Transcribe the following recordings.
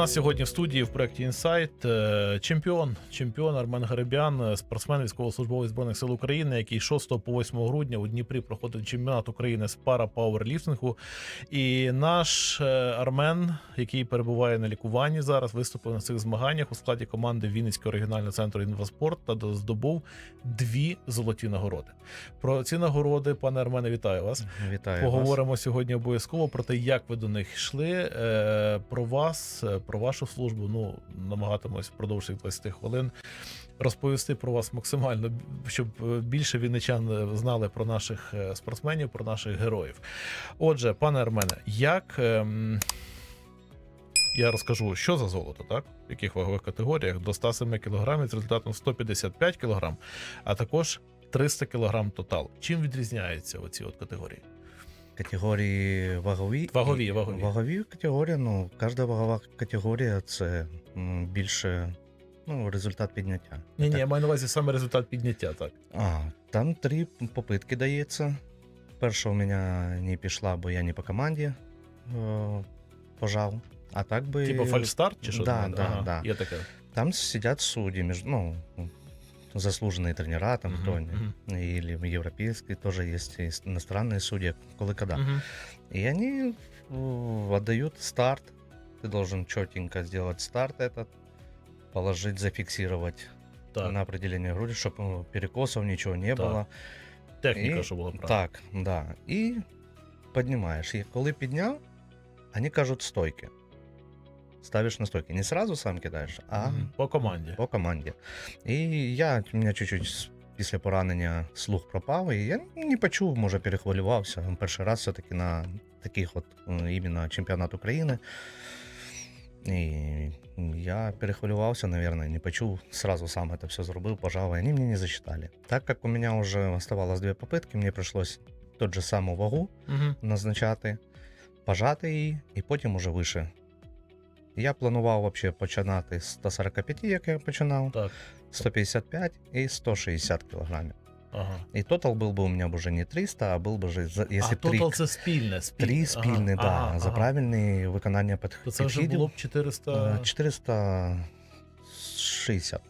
нас сьогодні в студії в проєкті Інсайт е, чемпіон, чемпіон Армен Гарибян, е, спортсмен військовослужбовець збройних сил України, який 6 по 8 грудня у Дніпрі проходить чемпіонат України з пара пауерліфтингу. І наш е, Армен, який перебуває на лікуванні зараз, виступив на цих змаганнях у складі команди Вінницького регіонального центру інваспорт та до- здобув дві золоті нагороди. Про ці нагороди, пане Армене, вітаю вас. Вітаю Поговоримо сьогодні обов'язково про те, як ви до них йшли. Про вас, про вашу службу. Ну намагатимось впродовж цих 20 хвилин розповісти про вас максимально, щоб е, більше вінничан е, знали про наших е, спортсменів, про наших героїв. Отже, пане Армене, як. ем, Я розкажу, що за золото, так? В яких вагових категоріях до 107 кг з результатом 155 кг, а також 300 кг тотал. Чим відрізняються оці от категорії? Категорії вагові. Вагові, вагові. Вагові категорії, ну, кожна вагова категорія це більше ну, результат підняття. Ні, ні, я маю на увазі саме результат підняття, так. А, там три попитки дається. Перша у мене не пішла, бо я не по команді е, пожав. А так би. Типа фальстарт чи що? Да, да, Ага, да. Є таке. Там сидят судьи, между, ну, заслуженные тренера, там Мгм, кто они, мгм. или европейские тоже есть, и иностранные судьи, коли когда. Мгм. И они э, отдают старт. Ты должен четенько сделать старт этот, положить, зафиксировать Так, на определение груди, чтобы перекосов ничего не Так. было. техніка, і- що була правильно. Так, да. І піднімаєш. І коли підняв, вони кажуть стойки. Ставиш на стойки. Не сразу сам кидаєш, а По команді. по команді. І я, у мене чуть-чуть після поранення слух пропав, і я не почув, може, перехвилювався. Перший раз все-таки на таких от е, іменно чемпіонат України. І я перехвилювався, наверное, не почув, сразу сам это все зробив, пожав, и они мне не засчитали. Так как у меня уже оставалось дві попытки, мне пришлось тот же саму вагу Мгм. назначати, пожати її, і потім уже вище. Я планував вообще починати з 145, як я починав, Так. 155 і 160 кілограмів. Ага. І тотал був би у мене вже не 300, а був би вже, якщо а тотал це спільне, спільне. три спільні, ага. да, ага, за правильне виконання під, То це вже було б 400... Е, 460.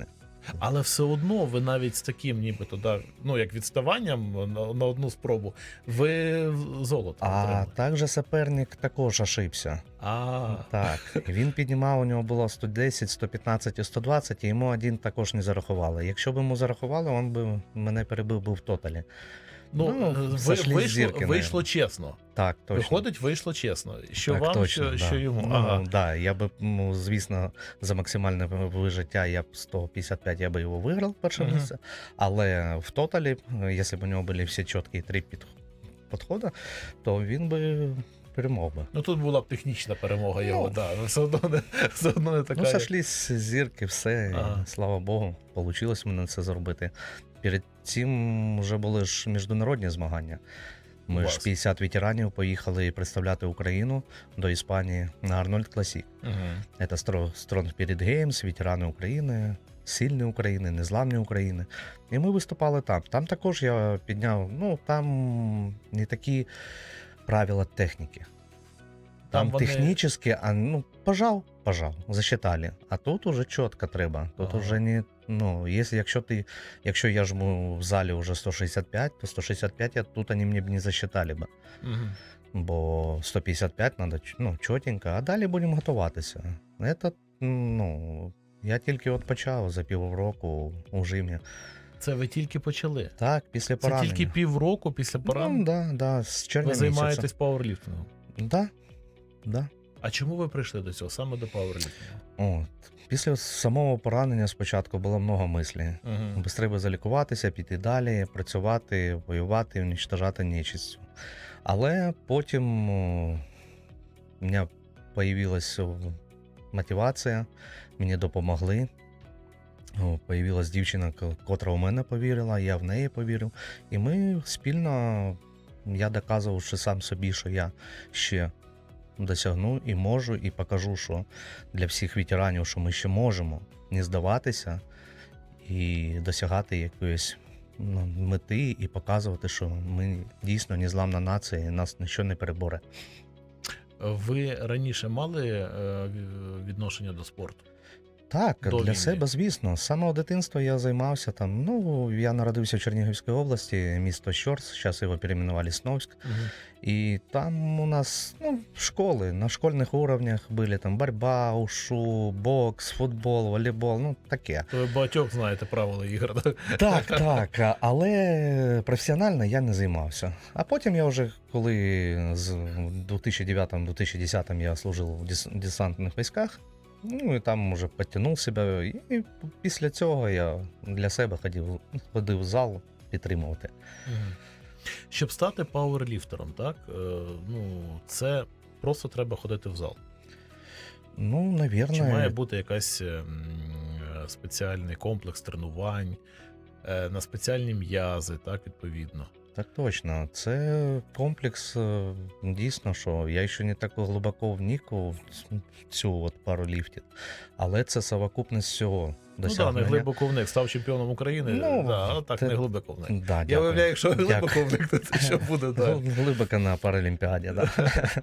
Але все одно ви навіть з таким, нібито, да, ну, як відставанням на, на одну спробу, ви золото А також суперник також ошибся. А, Так, він піднімав, у нього було 110, 115 і 120, і йому один також не зарахували. Якщо б йому зарахували, він би мене перебив би в тоталі. Ну, Ну, е, ви, вийшло, зірки, вийшло чесно. Так, точно. Виходить, вийшло чесно. Що так, вам, точно, що, да. що йому. Ну, Ага. да, я би, ну, звісно, за максимальне вижиття я б 155 я би його виграв перше Мгм. місце. Але в тоталі, якщо б у нього були всі чіткі три підходи, то він би перемог би. Ну тут була б технічна перемога його, Ну. да. але Все одно не, все одно не така. Ну, сошлись зірки, все, Ага. і, слава Богу, вийшло мене це зробити. Перед цим вже були ж міжнародні змагання. Ми Клас. ж 50 ветеранів поїхали представляти Україну до Іспанії на Арнольд Класік. Это Стро- Strong Spirit Games, ветерани України, сильні України, незламні України. І ми виступали там. Там також я підняв, ну там не такі правила техніки. Там Там, вони- технічні, а ну, пожав, пожав, засчитали. А тут уже чітко треба. Тут Ага. уже не. Ну, якщо, якщо ти, якщо я жму в залі вже 165, то 165 я, тут вони мені б не засчитали б. Мгм. Бо 155 треба ну, чотенько, а далі будемо готуватися. Це, ну, я тільки от почав за півроку у жимі. Це ви тільки почали. Так, після Це тільки півроку після Ну, поранення. да, да, з червня ви займаєтесь пауерліфтингом. Да, да. А чому ви прийшли до цього саме до пауерліфтингу? От. Після самого поранення спочатку було много мислі. Угу. Треба залікуватися, піти далі, працювати, воювати, уничтожати нечисть. Але потім у мене з'явилася мотивація, мені допомогли. Появилась дівчина, котра у мене повірила, я в неї повірив. І ми спільно, я доказував що сам собі, що я ще досягну і можу, і покажу, що для всіх ветеранів, що ми ще можемо не здаватися і досягати якоїсь ну, мети, і показувати, що ми дійсно незламна нація, і нас нічого не переборе. Ви раніше мали е, відношення до спорту? Так, До для війни. себе, звісно. З самого дитинства я займався там. Ну, я народився в Чернігівській області, місто Щорс, зараз його перейменували Сновськ. І там у нас ну, школи на школьних уровнях були там борьба, ушу, бокс, футбол, волейбол, ну таке. Ви багатьох знаєте правила ігор. так? Так, так. Але професіонально я не займався. А потім я вже, коли з 2009-2010 я служив в десантних військах, ну і там вже підтягнув себе. І після цього я для себе ходив, ходив в зал підтримувати. Щоб стати пауерліфтером, так? е, Ну, це просто треба ходити в зал. Ну, навірно. Чи має бути якась е, м, е, спеціальний комплекс тренувань е, на спеціальні м'язи, так, відповідно. Так точно. Це комплекс е, дійсно, що я ще не так глибоко вник у цю от пару ліфтів, але це совокупність всього Ну так, не глибоко вник, став чемпіоном України, Ну, да, так те- не глибоко вник. Да, Я виявляю, якщо глибоко вник, то це що буде так. Гл- Глибоко на Паралимпиаде, да.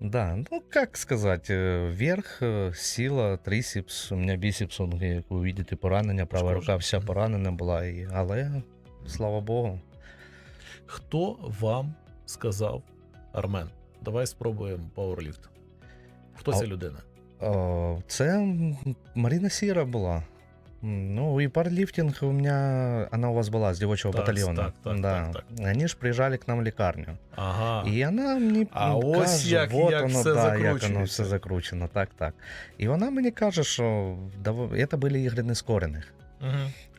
Да, ну как сказать, э, верх, э, сила, трисепс, у меня бісепс, он, як ви видите, поранення, права рука вся поранена була, але слава Богу. Хто вам сказав, Армен, давай спробуємо пауерліфт? Хто А- ця людина? Е, Це м, Марина Сіра була. Ну, и парлифтинг у меня, она у вас была с девочего Так, батальона. так, так, да. так, Они ж приезжали к нам в лекарню. Ага. І вона мені А ось як- вот як воно, все да, як воно все закручено, так, так. І вона мені каже, що це були ігри нескорених. Угу.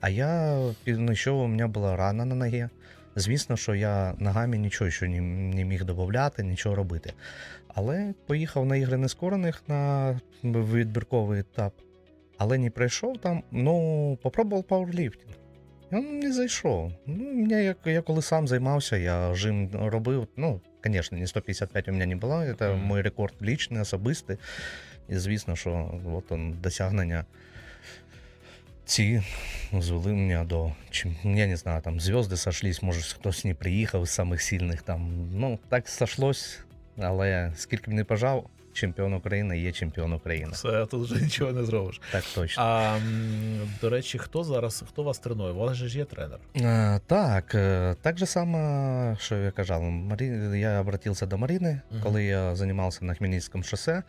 А я ну, що у мене була рана на ногі. Звісно, що я ногами нічого ще не, не міг додати, нічого робити. Але поїхав на ігри нескорених на відбірковий етап, але не пройшов там. Ну, попробував пауерліфтинг. Він не зайшов. Ну, як, я коли сам займався, я жим робив. Ну, звісно, не 155 у мене не було, це Мгм. мій рекорд лічний, особистий. І звісно, що от он, досягнення ці звели мене до чим, я не знаю, там зв'язки сошлись, може хтось не приїхав з самих сильних там. Ну, так сошлось, але скільки б не пожав, чемпіон України є чемпіон України. Все, тут вже нічого не зробиш. Так точно. А до речі, хто зараз, хто вас тренує? У вас же ж є тренер. А, так, е, так же само, що я казав, Марі... я обратився до Марини, Мгм. коли я займався на Хмельницькому шосе.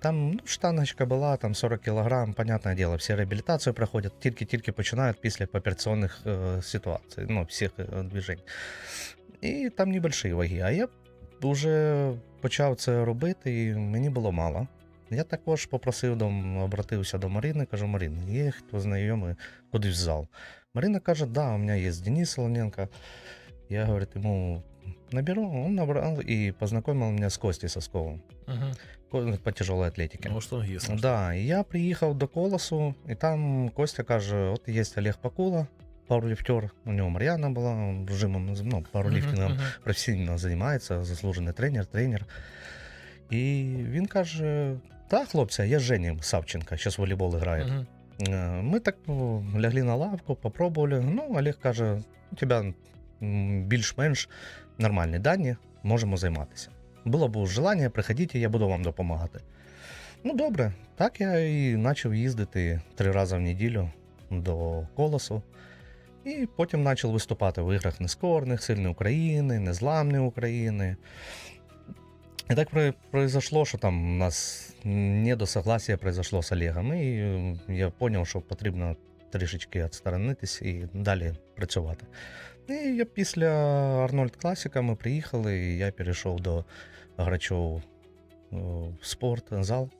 Там ну, штаночка була, там 40 кілограм, понятне діло, всі реабілітацію проходять, тільки-тільки починають після операційних е, ситуацій, ну, всіх е, движень. І там небольші ваги. А я вже почав це робити, і мені було мало. Я також попросив до обратився до Марини, кажу, Марина, є хто знайомий кудись в зал. Марина каже, да, у меня есть Денис Солоненко. Я, говорит, ему наберу. Он набрал и познакомил меня с Костей Сосковым Угу. По тяжелой атлетике. Ну, штангіст. Да, і я приїхав до Колосу, і там Костя каже: от є Олег Пакула, пауерліфтер, у нього Мар'яна була, жимом, ну, пауерліфтингом Мгм, мгм. професійно займається, заслужений тренер, тренер. І він каже: та, хлопці, я Жені Савченка, зараз волейбол грає. Е, Ми так лягли на лавку, попробували. Ну, Олег каже: у тебе більш-менш нормальні дані, можемо займатися. Було б желання, приходіть, я буду вам допомагати. Ну, добре, так я і почав їздити три рази в неділю до колосу. І потім почав виступати в іграх нескорних, сильної України, незламної України. И так про- произошло, что там у нас недосогласие произошло з Олегом. І я зрозумів, що потрібно трішечки відсторонитись і далі працювати. І я після Арнольд Класіка ми приїхали, і я перейшов до Грачов е, спорт, зал.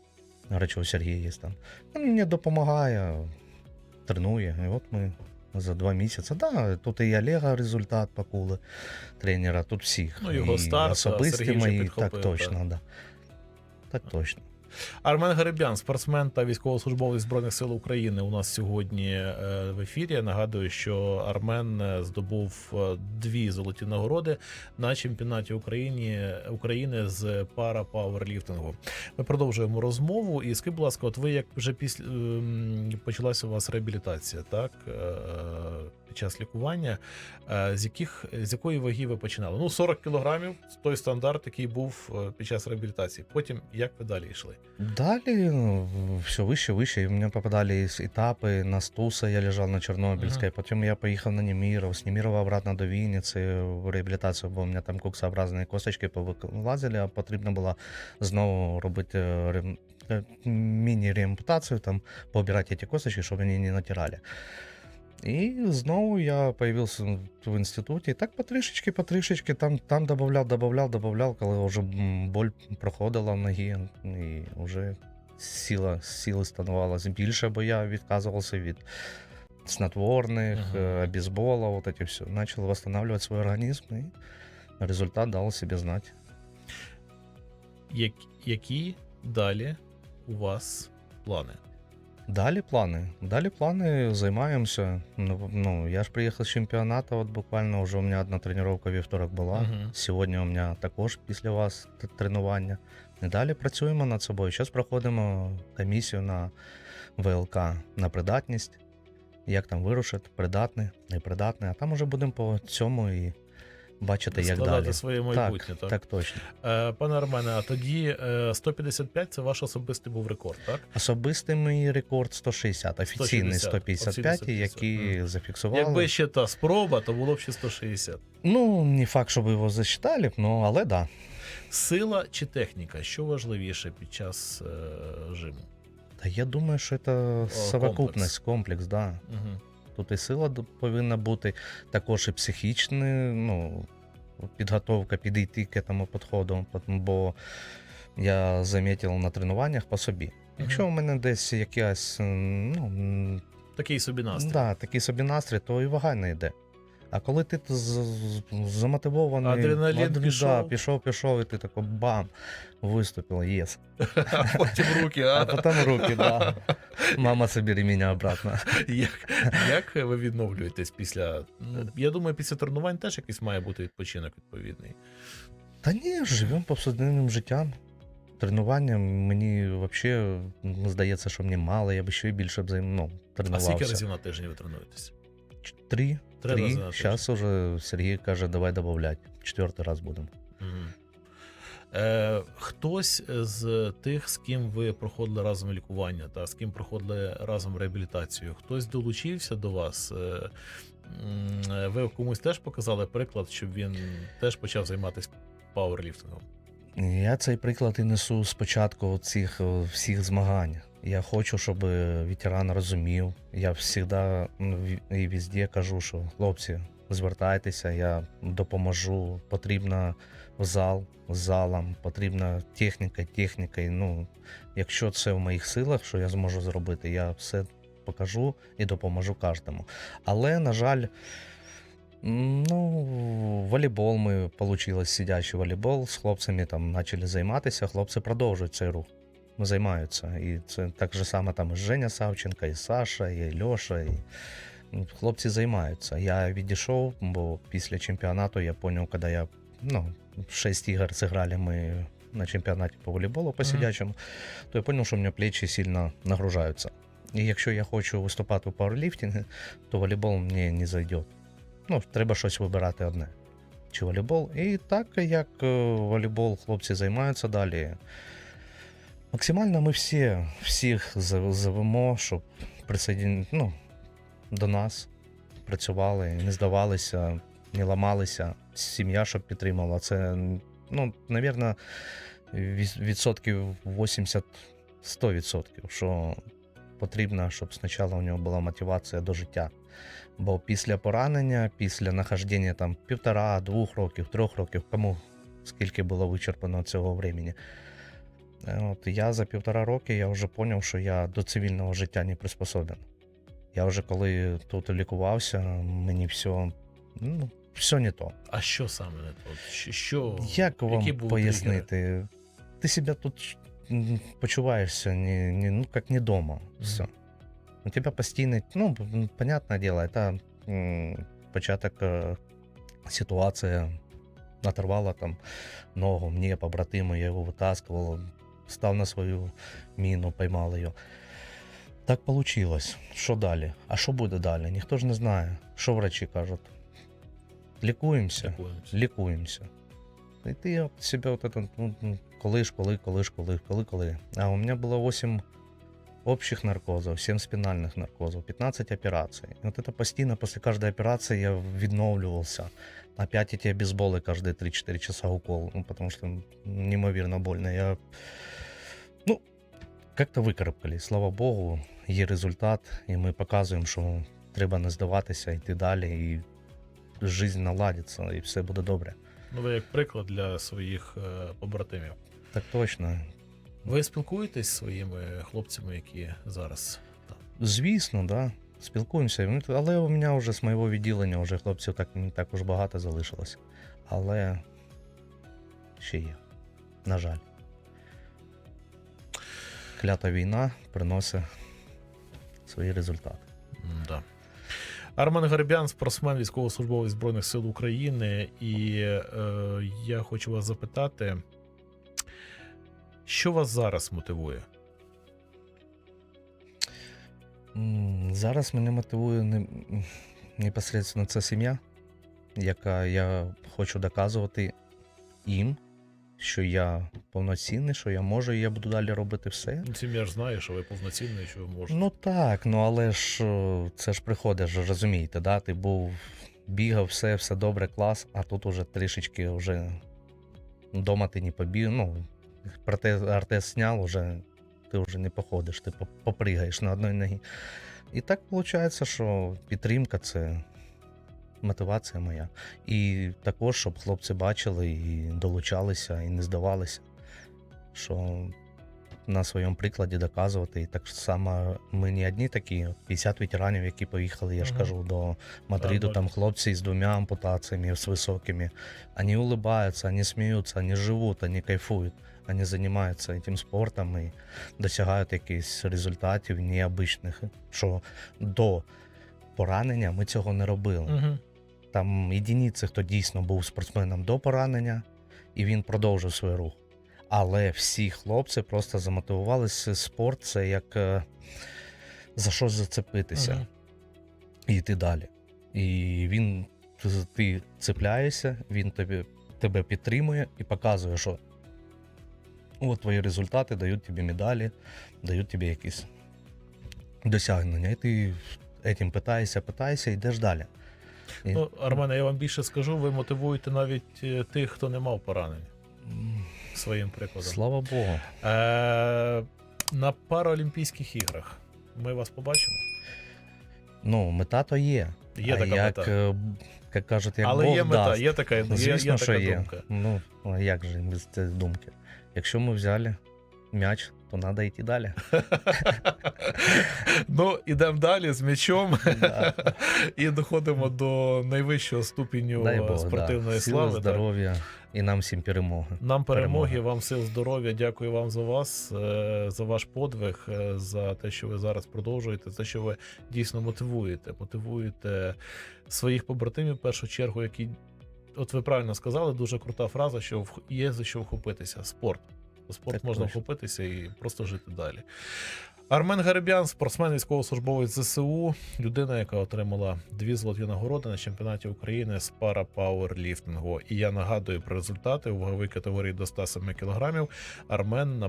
Грачов Сергій там. Він мені допомагає, тренує. І от ми за два місяці. Да, тут і Олега результат Пакули, тренера, тут всіх. Ну, його І старт, особисті мої, підхопив, так точно, да. Так точно. Армен Гарибян, спортсмен та військовослужбовець Збройних сил України, у нас сьогодні е, в ефірі. Я нагадую, що Армен е, здобув е, дві золоті нагороди на чемпіонаті України, України з пара пауерліфтингу. Ми продовжуємо розмову. І скажіть, будь ласка, от ви як вже після ем, почалася у вас реабілітація, так під час лікування, з яких з якої ваги ви починали? Ну 40 кілограмів, той стандарт, який був під час реабілітації. Потім як ви далі йшли? Далі все вище, вище. І у мене попадали етапи на Стуса, я лежав на Чорнобильській, потім я поїхав на Неміров, з Немірова обратно до Вінниці в реабілітацію, бо у мене там куксообразні косточки повилазили, а потрібно було знову робити е, міні-реампутацію, там, пообирати ці косточки, щоб вони не натирали. І знову я появився в інституті. І так потрішечки, потрішечки, там, там додавав, додавав, додавав, коли вже боль проходила в ногі, і вже сила, сили становилось більше, бо я відказувався від снотворних, Ага. ага. обезбола, вот эти все. Начал восстанавливать свой организм, и результат дал о себе знать. Як, які далі у вас плани? Далі плани. Далі плани займаємося. Ну, ну, я ж приїхав з чемпіонату, от буквально вже у мене одна тренування вівторок була. Мгм. Сьогодні у мене також після вас тренування. І далі працюємо над собою. Зараз проходимо комісію на ВЛК на придатність. Як там вирушить, придатний, непридатний. А там уже будемо по цьому і бачити, як Складати далі. своє майбутнє, так? так, так точно. Е, пане Армене, а тоді е, 155 це ваш особистий був рекорд, так? Особистий мій рекорд 160, офіційний 160, 155, офіційний який 150. зафіксували. Якби ще та спроба, то було б ще 160. Ну, не факт, щоб його засчитали, ну, але да. Сила чи техніка? Що важливіше під час е, жиму? Та я думаю, що це совокупність, комплекс, да. Угу. Тут і сила повинна бути, також і психічна, ну, підготовка підійти к этому підходу, бо я замітив на тренуваннях по собі. Якщо у мене десь якась, ну, Такий собі настрій. да, такий собі настрій, то і вага не йде. А коли ти замотивований, Адреналін адр- пішов. Да, пішов, пішов, і ти такий бам, виступив, єс. А потім руки, а? А потім руки, да. Мама, собери мене обратно. Як, як ви відновлюєтесь після. Ну, я думаю, після тренувань теж якийсь має бути відпочинок відповідний. Та ні, живемо повсякденним життям. Тренування мені взагалі здається, що мені мало, я б ще більше б ну, А скільки разів на тиждень ви тренуєтесь? Три. Три. Зараз уже Сергій каже, давай додавати. Четвертий раз будемо. Мгм. Е, хтось з тих, з ким ви проходили разом лікування, та з ким проходили разом реабілітацію, хтось долучився до вас. Е, ви комусь теж показали приклад, щоб він теж почав займатися пауерліфтингом. Я цей приклад і несу спочатку цих всіх змагань. Я хочу, щоб ветеран розумів. Я завжди і везде кажу, що хлопці, звертайтеся, я допоможу. Потрібно в зал з потрібна техніка, техніка. Ну, якщо це в моїх силах, що я зможу зробити, я все покажу і допоможу кожному. Але, на жаль, ну, волейбол ми получилось сидячий волейбол з хлопцями там почали займатися. Хлопці продовжують цей рух. Займаються. І це так же само там і Женя Савченко, і Саша, і Льоша. І... ну, Хлопці займаються. Я відійшов, бо після чемпіонату я зрозумів, коли я ну, 6 ігор зіграли ми на чемпіонаті по волейболу по сидячому, то я зрозумів, що у мене плечі сильно нагружаються. І якщо я хочу виступати у пауерліфтингу, то волейбол мені не зайде. Ну, треба щось вибирати одне. Чи волейбол. І так як е, волейбол хлопці займаються далі. Максимально ми всі, всіх зов- зовемо, щоб присоедин... ну, до нас працювали, не здавалися, не ламалися. Сім'я, щоб підтримала. Це, ну, навірно, відсотків 80-100%, що потрібно, щоб спочатку у нього була мотивація до життя. Бо після поранення, після нахождення там півтора, двох років, трьох років, кому скільки було вичерпано цього времени. От я за півтора роки я вже зрозумів, що я до цивільного життя не приспособлен. Я вже коли тут лікувався, мені все, ну, все не то. А що саме не то? Що- Як вам пояснити? Ти себе тут почуваєшся не, не, ну, як не дома. Все. У тебе постійно, ну, понятне діло, це початок е, ситуація оторвала там ногу, мені побратиму, я його витаскував, став на свою міну, поймав її. Так получилось. Що далі? А що буде далі? Ніхто ж не знає. Що врачі кажуть? Лікуємося Лікуємося. лікуємося. И ты вот себе вот это, ну, ну, колышь, колы, колышь, колы, колы, колы. А у меня было 8 общих наркозов, 7 спинальных наркозов, 15 операций. И вот это постійно после каждой операции я відновлювався. Опять эти обезболы каждые 3-4 часа укол, ну, потому что неимоверно больно. Я, ну, как-то викарабкались. Слава Богу, є результат, і ми показуємо, що треба не здаватися, йти далі, і життя наладиться, і все буде добре. Ну, ви як приклад для своїх е, побратимів. Так точно. Ви спілкуєтесь зі своїми хлопцями, які зараз там? Звісно, да. Спілкуємося. Ну, Але у мене вже з моєго відділення вже хлопців так не так уж багато залишилось. Але ще є. На жаль. Клята війна приносить свої результати. Да. Армен Гарбян, спортсмен, військовослужбовець Збройних сил України. І е, я хочу вас запитати, що вас зараз мотивує? Зараз мене мотивує не, непосередньо ця сім'я, яка я хочу доказувати їм, що я повноцінний, що я можу, і я буду далі робити все. Ну, Сім'я ж знає, що ви повноцінний, що ви можете. Ну так, ну але ж це ж приходиш, розумієте, да? Ти був, бігав, все, все добре, клас, а тут уже трішечки вже вдома ти не побіг. Ну, проте артез сняв, уже ти вже не походиш, ти попригаєш на одній ногі. І так виходить, що підтримка це мотивація моя. І також, щоб хлопці бачили і долучалися, і не здавалися, що на своєму прикладі доказувати. І так само ми не одні такі, 50 ветеранів, які поїхали, я ж кажу, до Мадриду, там хлопці з двома ампутаціями, з високими. Вони улыбаються, вони сміються, вони живуть, вони кайфують. Вони займаються цим спортом і досягають якихось результатів необичних, що до поранення ми цього не робили. Угу. Там єдиниці, хто дійсно був спортсменом до поранення, і він продовжив свій рух. Але всі хлопці просто замотивувалися. Спорт це як е, за щось зацепитися Мгм. і йти далі. І він ти цепляєшся, він тобі, тебе підтримує і показує, що от твої результати дають тобі медалі, дають тобі якісь досягнення. І ти этим питаєшся, питаєшся, йдеш далі. Ну, Армене, я вам більше скажу, ви мотивуєте навіть е, тих, хто не мав поранень М, своїм прикладом. Слава Богу. Е, на Паралімпійських іграх ми вас побачимо. Ну, мета то є. Є а така як, мета. е, як кажуть, як Але Бог є мета, дасть. є така, є, Звісно, є що така є. думка. Ну, а як же без цієї думки? Якщо ми взяли м'яч, то треба йти далі. ну, ідемо далі з м'ячом і доходимо до найвищого ступеню Дай Бог, спортивної да. Сили, слави. так. здоров'я і нам всім перемоги. Нам перемоги, Перемоги. вам сил здоров'я. Дякую вам за вас, е, за ваш подвиг, е, за те, що ви зараз продовжуєте, за те, що ви дійсно мотивуєте. Мотивуєте своїх побратимів в першу чергу, які, от ви правильно сказали, дуже крута фраза, що є за що вхопитися. Спорт. Спорт Так можна точно. вхопитися і просто жити далі. Армен Гарибян, спортсмен, військовослужбовець ЗСУ, людина, яка отримала дві золоті нагороди на чемпіонаті України з парапауерліфтингу. І я нагадую про результати у ваговій категорії до 107 кг. Армен е,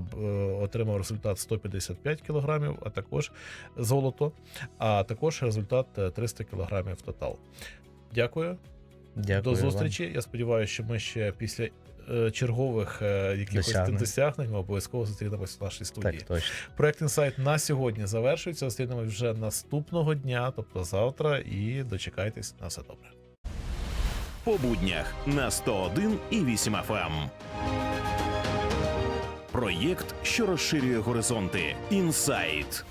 отримав результат 155 кг, а також золото, а також результат е, 300 кг в тотал. Дякую. Дякую До вам. зустрічі. Я сподіваюся, що ми ще після е, чергових е, якихось Досягнень. досягнень ми обов'язково зустрінемося в нашій студії. Так, точно. Проект інсайт на сьогодні завершується. Зустрінемось вже наступного дня, тобто завтра, і дочекайтесь на все добре. по буднях на 101 і 8 FM. Проєкт, що розширює горизонти. Інсайт.